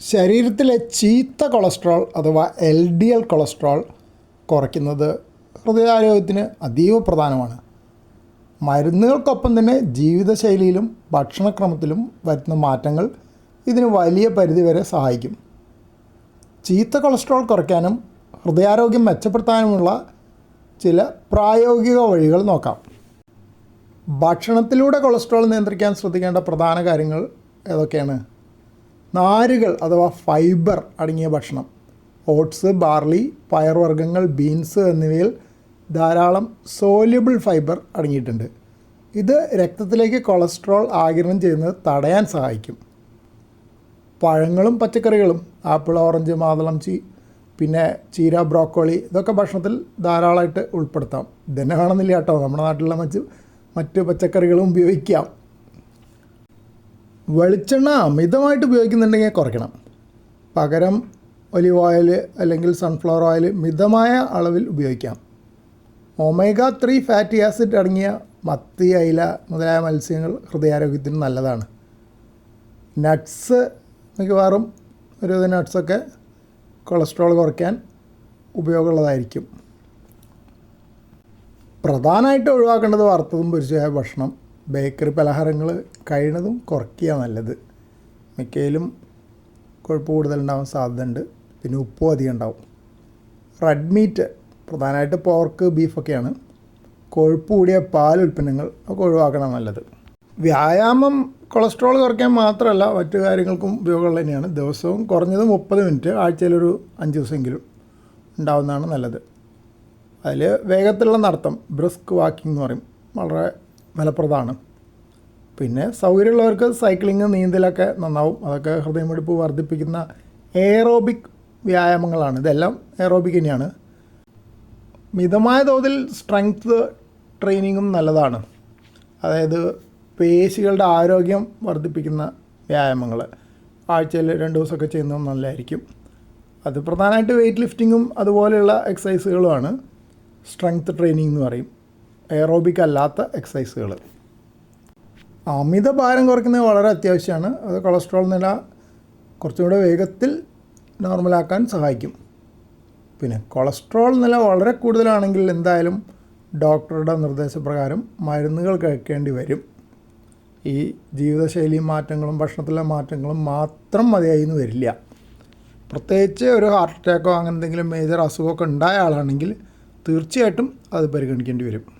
ശരീരത്തിലെ ചീത്ത കൊളസ്ട്രോൾ അഥവാ എൽ ഡി എൽ കൊളസ്ട്രോൾ കുറയ്ക്കുന്നത് ഹൃദയാരോഗ്യത്തിന് അതീവ പ്രധാനമാണ്. മരുന്നുകൾക്കൊപ്പം തന്നെ ജീവിതശൈലിയിലും ഭക്ഷണക്രമത്തിലും വരുത്തുന്ന മാറ്റങ്ങൾ ഇതിന് വലിയ പരിധിവരെ സഹായിക്കും. ചീത്ത കൊളസ്ട്രോൾ കുറയ്ക്കാനും ഹൃദയാരോഗ്യം മെച്ചപ്പെടുത്താനുമുള്ള ചില പ്രായോഗിക വഴികൾ നോക്കാം. ഭക്ഷണത്തിലൂടെ കൊളസ്ട്രോൾ നിയന്ത്രിക്കാൻ ശ്രദ്ധിക്കേണ്ട പ്രധാന കാര്യങ്ങൾ ഏതൊക്കെയാണ്? നാരുകൾ അഥവാ ഫൈബർ അടങ്ങിയ ഭക്ഷണം. ഓട്സ് ബാർലി പയർവർഗങ്ങൾ ബീൻസ് എന്നിവയിൽ ധാരാളം സോല്യബിൾ ഫൈബർ അടങ്ങിയിട്ടുണ്ട്. ഇത് രക്തത്തിലേക്ക് കൊളസ്ട്രോൾ ആഗിരണം ചെയ്യുന്നത് തടയാൻ സഹായിക്കും. പഴങ്ങളും പച്ചക്കറികളും ആപ്പിൾ ഓറഞ്ച് മാതളം ചീ പിന്നെ ചീര ബ്രോക്കോളി ഇതൊക്കെ ഭക്ഷണത്തിൽ ധാരാളമായിട്ട് ഉൾപ്പെടുത്താം. ഇതന്നെ വേണമെന്നില്ല കേട്ടോ. നമ്മുടെ നാട്ടിലുള്ള മറ്റ് മറ്റ് പച്ചക്കറികളും ഉപയോഗിക്കാം. വെളിച്ചെണ്ണ അമിതമായിട്ട് ഉപയോഗിക്കുന്നുണ്ടെങ്കിൽ കുറയ്ക്കണം. പകരം ഒലിവ് ഓയിൽ അല്ലെങ്കിൽ സൺഫ്ലവർ ഓയിൽ മിതമായ അളവിൽ ഉപയോഗിക്കാം. ഒമേഗ ത്രീ ഫാറ്റി ആസിഡ് അടങ്ങിയ മത്തി അയില മുതലായ മത്സ്യങ്ങൾ ഹൃദയാരോഗ്യത്തിന് നല്ലതാണ്. നട്ട്സ് മിക്കവാറും ഒരു നട്ട്സൊക്കെ കൊളസ്ട്രോൾ കുറയ്ക്കാൻ ഉപയോഗമുള്ളതായിരിക്കും. പ്രധാനമായിട്ട് ഒഴിവാക്കേണ്ടത് വറുത്തതും പൊരിച്ചതായ ഭക്ഷണം. ബേക്കറി പലഹാരങ്ങൾ കഴിയണതും കുറയ്ക്കുക നല്ലത്. മിക്കയിലും കൊഴുപ്പ് കൂടുതലുണ്ടാവാൻ സാധ്യതയുണ്ട്. പിന്നെ ഉപ്പും അധികം ഉണ്ടാവും. റെഡ് മീറ്റ് പ്രധാനമായിട്ട് പോർക്ക് ബീഫൊക്കെയാണ് കൊഴുപ്പ് കൂടിയ പാൽ ഉൽപ്പന്നങ്ങൾ ഒക്കെ ഒഴിവാക്കണം നല്ലത്. വ്യായാമം കൊളസ്ട്രോൾ കുറയ്ക്കാൻ മാത്രമല്ല മറ്റു കാര്യങ്ങൾക്കും ഉപയോഗമുള്ള തന്നെയാണ്. ദിവസവും കുറഞ്ഞത് മുപ്പത് മിനിറ്റ് ആഴ്ചയിലൊരു അഞ്ച് ദിവസമെങ്കിലും ഉണ്ടാവുന്നതാണ് നല്ലത്. അതിൽ വേഗത്തിലുള്ള നടത്തം ബ്രിസ്ക് വാക്കിംഗ് എന്ന് പറയും. വളരെ ഫലപ്രദമാണ്. പിന്നെ സൗകര്യമുള്ളവർക്ക് സൈക്ലിങ് നീന്തലൊക്കെ നന്നാവും. അതൊക്കെ ഹൃദയമിടിപ്പ് വർദ്ധിപ്പിക്കുന്ന എയറോബിക് വ്യായാമങ്ങളാണ്. ഇതെല്ലാം എയറോബിക് തന്നെയാണ്. മിതമായ തോതിൽ സ്ട്രെങ്ത് ട്രെയിനിങ്ങും നല്ലതാണ്. അതായത് പേശികളുടെ ആരോഗ്യം വർദ്ധിപ്പിക്കുന്ന വ്യായാമങ്ങൾ. ആഴ്ചയിൽ രണ്ട് ദിവസമൊക്കെ ചെയ്യുന്നത് നല്ലതായിരിക്കും. അത് പ്രധാനമായിട്ട് വെയിറ്റ് ലിഫ്റ്റിങ്ങും അതുപോലെയുള്ള എക്സസൈസുകളുമാണ് സ്ട്രെങ്ത് ട്രെയിനിങ് എന്ന് പറയും. എയറോബിക് അല്ലാത്ത എക്സസൈസുകൾ അമിത ഭാരം കുറയ്ക്കുന്നത് വളരെ അത്യാവശ്യമാണ്. അത് കൊളസ്ട്രോൾ നില കുറച്ചും കൂടെ വേഗത്തിൽ നോർമലാക്കാൻ സഹായിക്കും. പിന്നെ കൊളസ്ട്രോൾ നില വളരെ കൂടുതലാണെങ്കിൽ എന്തായാലും ഡോക്ടറുടെ നിർദ്ദേശപ്രകാരം മരുന്നുകൾ കഴിക്കേണ്ടി വരും. ഈ ജീവിതശൈലി മാറ്റങ്ങളും ഭക്ഷണത്തിലെ മാറ്റങ്ങളും മാത്രം മതിയായി എന്ന് വരില്ല. പ്രത്യേകിച്ച് ഒരു ഹാർട്ട് അറ്റാക്കോ അങ്ങനെ എന്തെങ്കിലും മേജർ അസുഖമൊക്കെ ഉണ്ടായ ആളാണെങ്കിൽ തീർച്ചയായിട്ടും അത് പരിഗണിക്കേണ്ടി വരും.